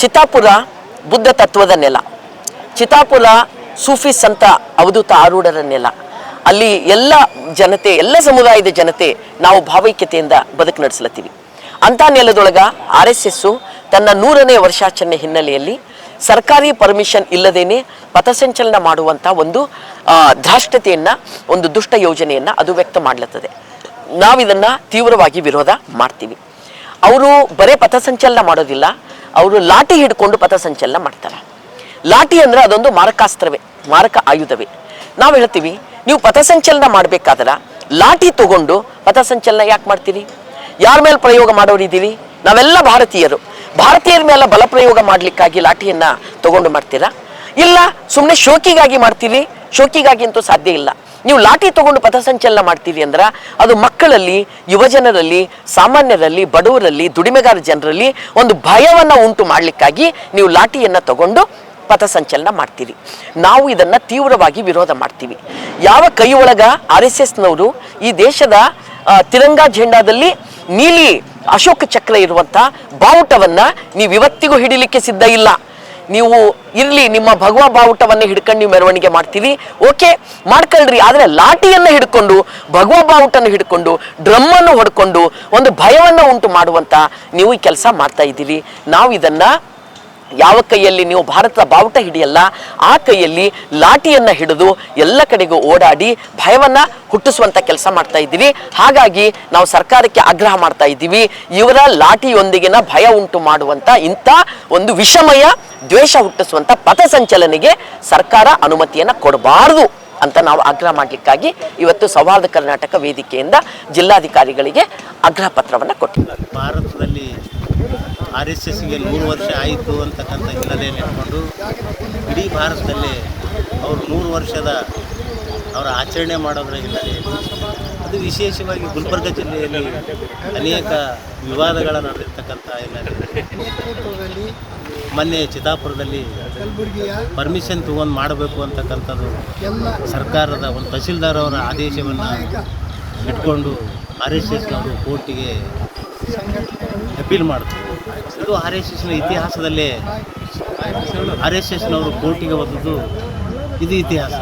ಚಿತ್ತಾಪುರ ಬುದ್ಧ ತತ್ವದ ನೆಲ. ಚಿತಾಪುರ ಸೂಫಿ ಸಂತ ಅವಧೂತ ಆರೂಢರ ನೆಲ. ಅಲ್ಲಿ ಎಲ್ಲ ಜನತೆ, ಎಲ್ಲ ಸಮುದಾಯದ ಜನತೆ ನಾವು ಭಾವೈಕ್ಯತೆಯಿಂದ ಬದುಕು ನಡೆಸ್ಲತ್ತೀವಿ. ಅಂಥ ನೆಲದೊಳಗ ಆರ್ ಎಸ್ ಎಸ್ಸು ತನ್ನ ನೂರನೇ ವರ್ಷಾಚರಣೆ ಹಿನ್ನೆಲೆಯಲ್ಲಿ ಸರ್ಕಾರಿ ಪರ್ಮಿಷನ್ ಇಲ್ಲದೇನೆ ಪಥಸಂಚಲನ ಮಾಡುವಂಥ ಒಂದು ಧಾಷ್ಟತೆಯನ್ನು ಒಂದು ದುಷ್ಟ ಯೋಜನೆಯನ್ನು ಅದು ವ್ಯಕ್ತ ಮಾಡ್ಲತ್ತದೆ. ನಾವಿದನ್ನು ತೀವ್ರವಾಗಿ ವಿರೋಧ ಮಾಡ್ತೀವಿ. ಅವರು ಬರೇ ಪಥಸಂಚಲನ ಮಾಡೋದಿಲ್ಲ. ಅವರು ಲಾಠಿ ಹಿಡ್ಕೊಂಡು ಪಥಸಂಚಲನ ಮಾಡ್ತಾರೆ. ಲಾಠಿ ಅಂದ್ರೆ ಅದೊಂದು ಮಾರಕಾಸ್ತ್ರವೇ, ಮಾರಕ ಆಯುಧವೇ. ನಾವು ಹೇಳ್ತೀವಿ, ನೀವು ಪಥಸಂಚಲನ ಮಾಡಬೇಕಾದ್ರೆ ಲಾಠಿ ತಗೊಂಡು ಪಥಸಂಚಲನ ಯಾಕೆ ಮಾಡ್ತೀರಿ? ಯಾರ ಮೇಲೆ ಪ್ರಯೋಗ ಮಾಡೋರಿದ್ದೀರಿ ನಾವೆಲ್ಲ ಭಾರತೀಯರು. ಭಾರತೀಯರ ಮೇಲೆ ಬಲ ಪ್ರಯೋಗ ಮಾಡಲಿಕ್ಕಾಗಿ ಲಾಠಿಯನ್ನ ತಗೊಂಡು ಮಾಡ್ತೀರಾ? ಇಲ್ಲ ಸುಮ್ಮನೆ ಶೋಕಿಗಾಗಿ ಮಾಡ್ತೀವಿ, ಶೋಕಿಗಾಗಿ ಅಂತೂ ಸಾಧ್ಯ ಇಲ್ಲ. ನೀವು ಲಾಠಿ ತಗೊಂಡು ಪಥಸಂಚಲನ ಮಾಡ್ತೀರಿ ಅಂದ್ರೆ ಅದು ಮಕ್ಕಳಲ್ಲಿ, ಯುವಜನರಲ್ಲಿ, ಸಾಮಾನ್ಯರಲ್ಲಿ, ಬಡವರಲ್ಲಿ, ದುಡಿಮೆಗಾರ ಜನರಲ್ಲಿ ಒಂದು ಭಯವನ್ನು ಉಂಟು ಮಾಡಲಿಕ್ಕಾಗಿ ನೀವು ಲಾಠಿಯನ್ನು ತಗೊಂಡು ಪಥಸಂಚಲನ ಮಾಡ್ತೀರಿ. ನಾವು ಇದನ್ನು ತೀವ್ರವಾಗಿ ವಿರೋಧ ಮಾಡ್ತೀವಿ. ಯಾವ ಕೈ ಒಳಗ ಆರ್ ಎಸ್ ಎಸ್ನವರು ಈ ದೇಶದ ತಿರಂಗಾ ಝೆಂಡಾದಲ್ಲಿ ನೀಲಿ ಅಶೋಕ ಚಕ್ರ ಇರುವಂಥ ಬಾವುಟವನ್ನ ನೀವು ಇವತ್ತಿಗೂ ಹಿಡಿಲಿಕ್ಕೆ ಸಿದ್ಧ ಇಲ್ಲ. ನೀವು ಇರ್ಲಿ, ನಿಮ್ಮ ಭಗವ ಬಾವುಟವನ್ನ ಹಿಡ್ಕೊಂಡು ನೀವು ಮೆರವಣಿಗೆ ಮಾಡ್ತೀವಿ. ಓಕೆ ಮಾಡ್ಕೊಳ್ರಿ. ಆದ್ರೆ ಲಾಠಿಯನ್ನು ಹಿಡ್ಕೊಂಡು, ಭಗವ ಬಾವುಟನ ಹಿಡ್ಕೊಂಡು, ಡ್ರಮ್ಮನ್ನು ಹೊಡ್ಕೊಂಡು, ಒಂದು ಭಯವನ್ನು ಉಂಟು ಮಾಡುವಂತ ನೀವು ಈ ಕೆಲಸ ಮಾಡ್ತಾ ಇದ್ದೀವಿ ನಾವು ಇದನ್ನ ಯಾವ ಕೈಯಲ್ಲಿ ನೀವು ಭಾರತದ ಬಾವುಟ ಹಿಡಿಯಲ್ಲ, ಆ ಕೈಯಲ್ಲಿ ಲಾಠಿಯನ್ನು ಹಿಡಿದು ಎಲ್ಲ ಕಡೆಗೂ ಓಡಾಡಿ ಭಯವನ್ನ ಹುಟ್ಟಿಸುವಂತ ಕೆಲಸ ಮಾಡ್ತಾ ಇದ್ದೀವಿ. ಹಾಗಾಗಿ ನಾವು ಸರ್ಕಾರಕ್ಕೆ ಆಗ್ರಹ ಮಾಡ್ತಾ ಇದ್ದೀವಿ. ಇವರ ಲಾಠಿಯೊಂದಿಗಿನ ಭಯ ಉಂಟು ಮಾಡುವಂತ ಇಂಥ ಒಂದು ವಿಷಮಯ ದ್ವೇಷ ಹುಟ್ಟಿಸುವಂತ ಪಥಸಂಚಲನೆಗೆ ಸರ್ಕಾರ ಅನುಮತಿಯನ್ನ ಕೊಡಬಾರದು ಅಂತ ನಾವು ಆಗ್ರಹ ಮಾಡಲಿಕ್ಕಾಗಿ ಇವತ್ತು ಸೌಹಾರ್ದ ಕರ್ನಾಟಕ ವೇದಿಕೆಯಿಂದ ಜಿಲ್ಲಾಧಿಕಾರಿಗಳಿಗೆ ಆಗ್ರಹ ಪತ್ರವನ್ನು ಕೊಟ್ಟಿದ್ದಾರೆ ಭಾರತದಲ್ಲಿ ಆರ್ ಎಸ್ ಎಸ್ಗೆ ನೂರು ವರ್ಷ ಆಯಿತು ಅಂತಕ್ಕಂಥ ಹಿನ್ನೆಲೆಯಲ್ಲಿ ಇಟ್ಕೊಂಡು ಇಡೀ ಭಾರತದಲ್ಲಿ ಅವರು ನೂರು ವರ್ಷದ ಅವರ ಆಚರಣೆ ಮಾಡೋದ್ರ ಹಿನ್ನೆಲೆಯಲ್ಲಿ ಅದು ವಿಶೇಷವಾಗಿ ಗುಲ್ಬರ್ಗ ಜಿಲ್ಲೆಯಲ್ಲಿ ಅನೇಕ ವಿವಾದಗಳ ನಡೆದಿರ್ತಕ್ಕಂಥ ಹಿನ್ನೆಲೆಯಲ್ಲಿ. ಮೊನ್ನೆ ಚಿತ್ತಾಪುರದಲ್ಲಿ ಪರ್ಮಿಷನ್ ತೊಗೊಂಡು ಮಾಡಬೇಕು ಅಂತಕ್ಕಂಥದ್ದು ಸರ್ಕಾರದ ಒಂದು ತಹಸೀಲ್ದಾರ್ ಅವರ ಆದೇಶವನ್ನು ಇಟ್ಕೊಂಡು ಆರ್ ಎಸ್ ಎಸ್ನವರು ಕೋರ್ಟಿಗೆ ಅಪೀಲ್ ಮಾಡ್ತಾರೆ ಇದು ಆರ್ ಎಸ್ ಎಸ್ನ ಇತಿಹಾಸದಲ್ಲೇ ಆರ್ ಎಸ್ ಎಸ್ನವರು ಕೋರ್ಟಿಗೆ ಹೋದದ್ದು ಇದು ಇತಿಹಾಸ.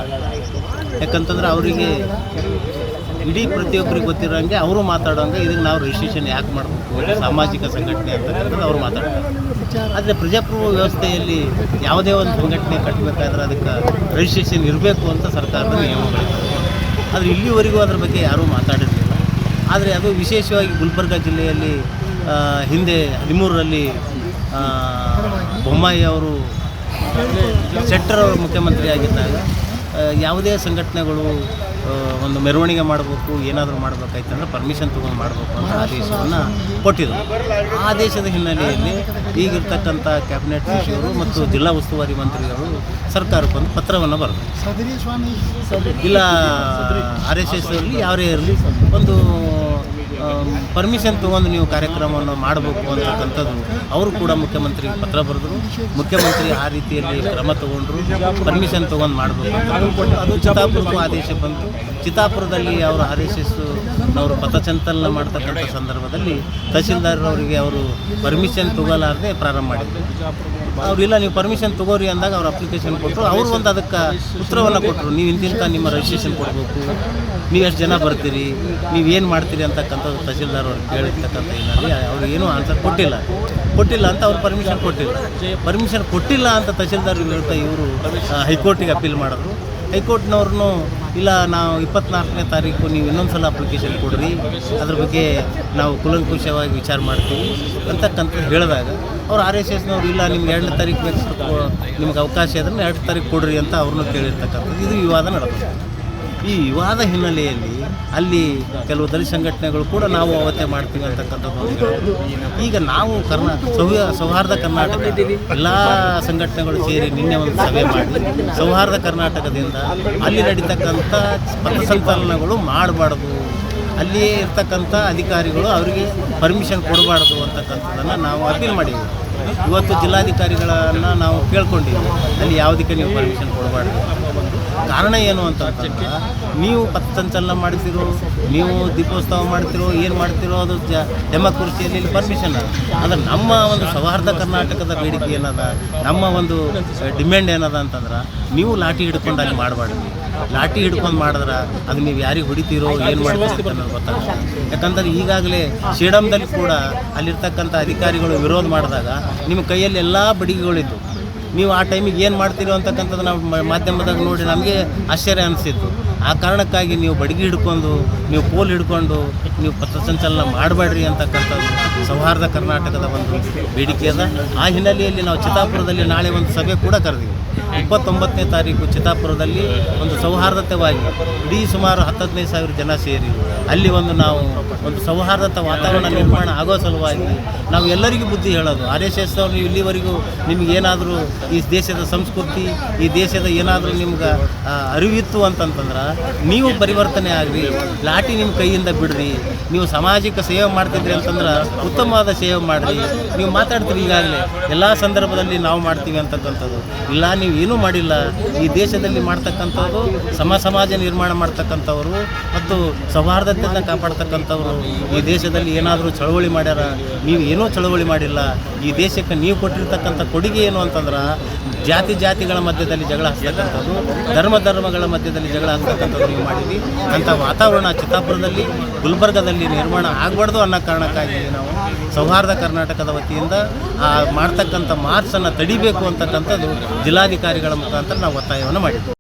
ಯಾಕಂತಂದ್ರೆ ಅವರಿಗೆ ಇಡೀ ಪ್ರತಿಯೊಬ್ಬರಿಗೆ ಗೊತ್ತಿರೋಂಗೆ ಅವರು ಮಾತಾಡೋಂಗೆ ಇದಕ್ಕೆ ನಾವು ರಿಜಿಸ್ಟ್ರೇಷನ್ ಯಾಕೆ ಮಾಡಬೇಕು? ಸಾಮಾಜಿಕ ಸಂಘಟನೆ ಅಂತಕ್ಕಂಥದ್ದು ಅವ್ರು ಮಾತಾಡ್ತಾರೆ. ಆದರೆ ಪ್ರಜಾಪ್ರಭುತ್ವ ವ್ಯವಸ್ಥೆಯಲ್ಲಿ ಯಾವುದೇ ಒಂದು ಸಂಘಟನೆ ಕಟ್ಟಬೇಕಾದ್ರೆ ಅದಕ್ಕೆ ರಿಜಿಸ್ಟ್ರೇಷನ್ ಇರಬೇಕು ಅಂತ ಸರ್ಕಾರದ ನಿಯಮಗಳಿದೆ ಆದರೆ ಇಲ್ಲಿವರೆಗೂ ಅದ್ರ ಬಗ್ಗೆ ಯಾರೂ ಮಾತಾಡಿರಲಿಲ್ಲ. ಆದರೆ ಅದು ವಿಶೇಷವಾಗಿ ಗುಲ್ಬರ್ಗ ಜಿಲ್ಲೆಯಲ್ಲಿ ಹಿಂದೆ ಹದಿಮೂರರಲ್ಲಿ ಬೊಮ್ಮಾಯಿ ಅವರು ಶೆಟ್ಟರ್ ಅವರು ಮುಖ್ಯಮಂತ್ರಿ ಆಗಿದ್ದಾಗ ಆ, ಯಾವುದೇ ಸಂಘಟನೆಗಳು ಒಂದು ಮೆರವಣಿಗೆ ಮಾಡಬೇಕು ಏನಾದರೂ ಮಾಡಬೇಕಾಯ್ತಂದ್ರೆ ಪರ್ಮಿಷನ್ ತೊಗೊಂಡು ಮಾಡಬೇಕು ಅಂತ ಆದೇಶವನ್ನು ಕೊಟ್ಟಿದ್ದರು ಆದೇಶದ ಹಿನ್ನೆಲೆಯಲ್ಲಿ ಈಗಿರ್ತಕ್ಕಂಥ ಕ್ಯಾಬಿನೆಟ್ ಸಚಿವರು ಮತ್ತು ಜಿಲ್ಲಾ ಉಸ್ತುವಾರಿ ಮಂತ್ರಿಗಳು ಸರ್ಕಾರಕ್ಕೊಂದು ಪತ್ರವನ್ನು ಬರೆದರು. ಇಲ್ಲ ಆರ್ ಎಸ್ ಎಸ್ ಅಲ್ಲಿ ಯಾರೇ ಇರಲಿ ಒಂದು ಪರ್ಮಿಷನ್ ತೊಗೊಂಡು ನೀವು ಕಾರ್ಯಕ್ರಮವನ್ನು ಮಾಡಬೇಕು ಅಂತಕ್ಕಂಥದ್ದು ಅವರು ಕೂಡ ಮುಖ್ಯಮಂತ್ರಿಗೆ ಪತ್ರ ಬರೆದರು. ಮುಖ್ಯಮಂತ್ರಿ ಆ ರೀತಿಯಲ್ಲಿ ಕ್ರಮ ತಗೊಂಡ್ರು. ಪರ್ಮಿಷನ್ ತೊಗೊಂಡು ಮಾಡಬೇಕು ಅಂತ ಅದು ಚಿತ್ತಾಪುರಕ್ಕೂ ಆದೇಶ ಬಂತು. ಚಿತ್ತಾಪುರದಲ್ಲಿ ಅವರು ಆರ್ ಎಸ್ ಎಸ್ ಅವರು ಪಥಸಂಚಲನ ಮಾಡ್ತಕ್ಕಂಥ ಸಂದರ್ಭದಲ್ಲಿ ತಹಸೀಲ್ದಾರ್ ಅವರಿಗೆ ಅವರು ಪರ್ಮಿಷನ್ ತಗೋಲಾರದೆ ಪ್ರಾರಂಭ ಮಾಡಿದ್ರು. ಅವ್ರು ಇಲ್ಲ ನೀವು ಪರ್ಮಿಷನ್ ತಗೋರಿ ಅಂದಾಗ ಅವ್ರು ಅಪ್ಲಿಕೇಶನ್ ಕೊಟ್ಟರು ಅವ್ರು ಒಂದು ಅದಕ್ಕೆ ಉತ್ತರವನ್ನು ಕೊಟ್ಟರು ನೀವು ಇಂತಿಂತ ನಿಮ್ಮ ರಿಜಿಸ್ಟ್ರೇಷನ್ ಕೊಡಬೇಕು. ನೀವು ಎಷ್ಟು ಜನ ಬರ್ತೀರಿ? ಏನು ಮಾಡ್ತೀರಿ ಅಂತಕ್ಕಂಥದ್ದು ತಹಸೀಲ್ದಾರ್ ಅವ್ರು ಕೇಳಿರ್ತಕ್ಕಂಥ ಹಿನ್ನೆಲೆ ಅವ್ರು ಏನೂ ಆನ್ಸರ್ ಕೊಟ್ಟಿಲ್ಲ. ಕೊಟ್ಟಿಲ್ಲ ಅಂತ ಅವ್ರು ಪರ್ಮಿಷನ್ ಕೊಟ್ಟಿಲ್ಲ. ಪರ್ಮಿಷನ್ ಕೊಟ್ಟಿಲ್ಲ ಅಂತ ತಹಸೀಲ್ದಾರ್ ಹೇಳ್ತಾ ಇವರು ಹೈಕೋರ್ಟಿಗೆ ಅಪೀಲ್ ಮಾಡಿದ್ರು. ಹೈಕೋರ್ಟ್ನವ್ರನ್ನು ಇಲ್ಲ, ನಾವು ಇಪ್ಪತ್ನಾಲ್ಕನೇ ತಾರೀಕು ನೀವು ಇನ್ನೊಂದು ಸಲ ಅಪ್ಲಿಕೇಶನ್ ಕೊಡ್ರಿ. ಅದ್ರ ಬಗ್ಗೆ ನಾವು ಕುಲಂಕುಷವಾಗಿ ವಿಚಾರ ಮಾಡ್ತೀವಿ. ಅಂತಕ್ಕಂಥ ಹೇಳಿದಾಗ ಅವ್ರು ಆರ್ ಎಸ್ ಎಸ್ನವ್ರು ಇಲ್ಲ, ನಿಮ್ಗೆ ಎರಡನೇ ತಾರೀಕು ಬೇಕು ನಿಮ್ಗೆ ಅವಕಾಶ ಇದ್ರೆ ಎರಡು ತಾರೀಕು ಕೊಡ್ರಿ ಅಂತ ಅವ್ರನ್ನೂ ಕೇಳಿರ್ತಕ್ಕಂಥದ್ದು. ಇದು ವಿವಾದ ನಡೆದಿದೆ. ಈ ವಿವಾದ ಹಿನ್ನೆಲೆಯಲ್ಲಿ ಅಲ್ಲಿ ಕೆಲವು ದಲಿತ ಸಂಘಟನೆಗಳು ಕೂಡ ನಾವು ಅವತ್ತೆ ಮಾಡ್ತೀವಿ ಅಂತಕ್ಕಂಥದ್ದು ಈಗ ನಾವು ಕರ್ನಾಟಕ ಸೌಹ ಸೌಹಾರ್ದ ಕರ್ನಾಟಕ ಎಲ್ಲ ಸಂಘಟನೆಗಳು ಸೇರಿ ನಿನ್ನೆ ಒಂದು ಸಭೆ ಮಾಡಿ ಸೌಹಾರ್ದ ಕರ್ನಾಟಕದಿಂದ ಅಲ್ಲಿ ನಡೀತಕ್ಕಂಥ ಪಥಸಂಚಲನಗಳು ಮಾಡಬಾರ್ದು ಅಲ್ಲಿಯೇ ಇರ್ತಕ್ಕಂಥ ಅಧಿಕಾರಿಗಳು ಅವರಿಗೆ ಪರ್ಮಿಷನ್ ಕೊಡಬಾರ್ದು ಅಂತಕ್ಕಂಥದ್ದನ್ನು ನಾವು ಅಪೀಲ್ ಮಾಡಿದ್ದೀವಿ ಇವತ್ತು ಜಿಲ್ಲಾಧಿಕಾರಿಗಳನ್ನು ನಾವು ಕೇಳ್ಕೊಂಡಿದ್ದೀವಿ ಅಲ್ಲಿ ಯಾವುದಕ್ಕೆ ನೀವು ಪರ್ಮಿಷನ್ ಕೊಡಬಾರ್ದು ಕಾರಣ ಏನು ಅಂತ ನೀವು ಪಥಸಂಚಲನ ಮಾಡ್ತಿರೋ, ನೀವು ದೀಪೋತ್ಸವ ಮಾಡ್ತಿರೋ, ಏನು ಮಾಡ್ತಿರೋ, ಅದು ಜ ಡೆಮೋಕ್ರಸಿಯಲ್ಲಿ ಪರ್ಮಿಷನ್ ಆದರೆ ನಮ್ಮ ಒಂದು ಸೌಹಾರ್ದ ಕರ್ನಾಟಕದ ಬೇಡಿಕೆ ಏನದ? ನಮ್ಮ ಒಂದು ಡಿಮ್ಯಾಂಡ್ ಏನದ ಅಂತಂದ್ರೆ, ನೀವು ಲಾಠಿ ಹಿಡ್ಕೊಂಡು ಅಲ್ಲಿ ಮಾಡಬಾರ್ದು. ಲಾಠಿ ಹಿಡ್ಕೊಂಡು ಮಾಡಿದ್ರೆ ಅದು ನೀವು ಯಾರಿಗೆ ಹೊಡಿತೀರೋ ಏನು ಮಾಡ್ತೀರೋ ಅನ್ನೋದು ಗೊತ್ತಾಗಲ್ಲ. ಯಾಕಂದ್ರೆ ಈಗಾಗಲೇ ಶ್ರೀಡಮ್ದಲ್ಲಿ ಕೂಡ ಅಲ್ಲಿರ್ತಕ್ಕಂಥ ಅಧಿಕಾರಿಗಳು ವಿರೋಧ ಮಾಡಿದಾಗ ನಿಮ್ಮ ಕೈಯಲ್ಲಿ ಎಲ್ಲ ಬಡಿಗೆಗಳಿದ್ದು ನೀವು ಆ ಟೈಮಿಗೆ ಏನು ಮಾಡ್ತೀರೋ ಅಂತಕ್ಕಂಥದ್ದು ನಾವು ಮಾಧ್ಯಮದಾಗ ನೋಡಿ ನಮಗೆ ಆಶ್ಚರ್ಯ ಅನಿಸಿತ್ತು. ಆ ಕಾರಣಕ್ಕಾಗಿ ನೀವು ಬಡಗಿ ಹಿಡ್ಕೊಂಡು ನೀವು ಪೋಲ್ ಹಿಡ್ಕೊಂಡು ನೀವು ಪಥಸಂಚಲನ ಮಾಡಬೇಡ್ರಿ ಅಂತಕ್ಕಂಥದ್ದು ಸೌಹಾರ್ದ ಕರ್ನಾಟಕದ ಒಂದು ಬೇಡಿಕೆ ಅದ. ಆ ಹಿನ್ನೆಲೆಯಲ್ಲಿ ನಾವು ಚಿತ್ತಾಪುರದಲ್ಲಿ ನಾಳೆ ಒಂದು ಸಭೆ ಕೂಡ ಕರೆದಿವಿ. ಇಪ್ಪತ್ತೊಂಬತ್ತನೇ ತಾರೀಕು ಚಿತ್ತಾಪುರದಲ್ಲಿ ಒಂದು ಸೌಹಾರ್ದತೆವಾಗಿ ಇಡೀ ಸುಮಾರು ಹತ್ತು ಹದಿನೈದು ಸಾವಿರ ಜನ ಸೇರಿ ಅಲ್ಲಿ ಒಂದು ನಾವು ಒಂದು ಸೌಹಾರ್ದತ ವಾತಾವರಣ ನಿರ್ಮಾಣ ಆಗೋ ಸಲುವಾಗಿ ನಾವು ಎಲ್ಲರಿಗೂ ಬುದ್ಧಿ ಹೇಳೋದು. ಆರ್ ಎಸ್ ಎಸ್ ಅವರು ಇಲ್ಲಿವರೆಗೂ ನಿಮಗೇನಾದರೂ ಈ ದೇಶದ ಸಂಸ್ಕೃತಿ, ಈ ದೇಶದ ಏನಾದರೂ ನಿಮ್ಗೆ ಅರಿವಿತ್ತು ಅಂತಂತಂದ್ರೆ ನೀವು ಪರಿವರ್ತನೆ ಆಗ್ರಿ, ಲಾಠಿ ನಿಮ್ಮ ಕೈಯಿಂದ ಬಿಡ್ರಿ, ನೀವು ಸಾಮಾಜಿಕ ಸೇವೆ ಮಾಡ್ತಿದ್ರಿ ಅಂತಂದ್ರೆ ಉತ್ತಮವಾದ ಸೇವೆ ಮಾಡಿರಿ. ನೀವು ಮಾತಾಡ್ತೀರಿ ಈಗಾಗಲೇ, ಎಲ್ಲ ಸಂದರ್ಭದಲ್ಲಿ ನಾವು ಮಾಡ್ತೀವಿ ಅಂತಕ್ಕಂಥದ್ದು. ಇಲ್ಲ, ನೀವು ಏನೂ ಮಾಡಿಲ್ಲ. ಈ ದೇಶದಲ್ಲಿ ಮಾಡ್ತಕ್ಕಂಥವ್ರು ಸಮ ಸಮಾಜ ನಿರ್ಮಾಣ ಮಾಡ್ತಕ್ಕಂಥವ್ರು ಮತ್ತು ಸೌಹಾರ್ದತೆಯನ್ನು ಕಾಪಾಡ್ತಕ್ಕಂಥವ್ರು ಈ ದೇಶದಲ್ಲಿ ಏನಾದರೂ ಚಳವಳಿ ಮಾಡ್ಯಾರ, ನೀವು ಏನೂ ಚಳವಳಿ ಮಾಡಿಲ್ಲ. ಈ ದೇಶಕ್ಕೆ ನೀವು ಕೊಟ್ಟಿರ್ತಕ್ಕಂಥ ಕೊಡುಗೆ ಏನು ಅಂತಂದ್ರೆ ಜಾತಿ ಜಾತಿಗಳ ಮಧ್ಯದಲ್ಲಿ ಜಗಳ ಹಾಕ್ತಕ್ಕಂಥದ್ದು ಧರ್ಮ ಧರ್ಮಗಳ ಮಧ್ಯದಲ್ಲಿ ಜಗಳ ಹಾಕ್ತಕ್ಕಂಥದ್ದು ನೀವು ಮಾಡಿದ್ವಿ ಅಂಥ ವಾತಾವರಣ ಚಿತ್ತಾಪುರದಲ್ಲಿ, ಗುಲ್ಬರ್ಗದಲ್ಲಿ ನಿರ್ಮಾಣ ಆಗಬಾರ್ದು ಅನ್ನೋ ಕಾರಣಕ್ಕಾಗಿ ನಾವು ಸೌಹಾರ್ದ ಕರ್ನಾಟಕದ ವತಿಯಿಂದ ಆ ಮಾಡ್ತಕ್ಕಂಥ ಮಾರ್ಚನ್ನು ತಡಿಬೇಕು ಅಂತಕ್ಕಂಥದ್ದು ಜಿಲ್ಲಾಧಿಕಾರಿಗಳ ಮುಖಾಂತರ ನಾವು ಒತ್ತಾಯವನ್ನು ಮಾಡಿದ್ವಿ.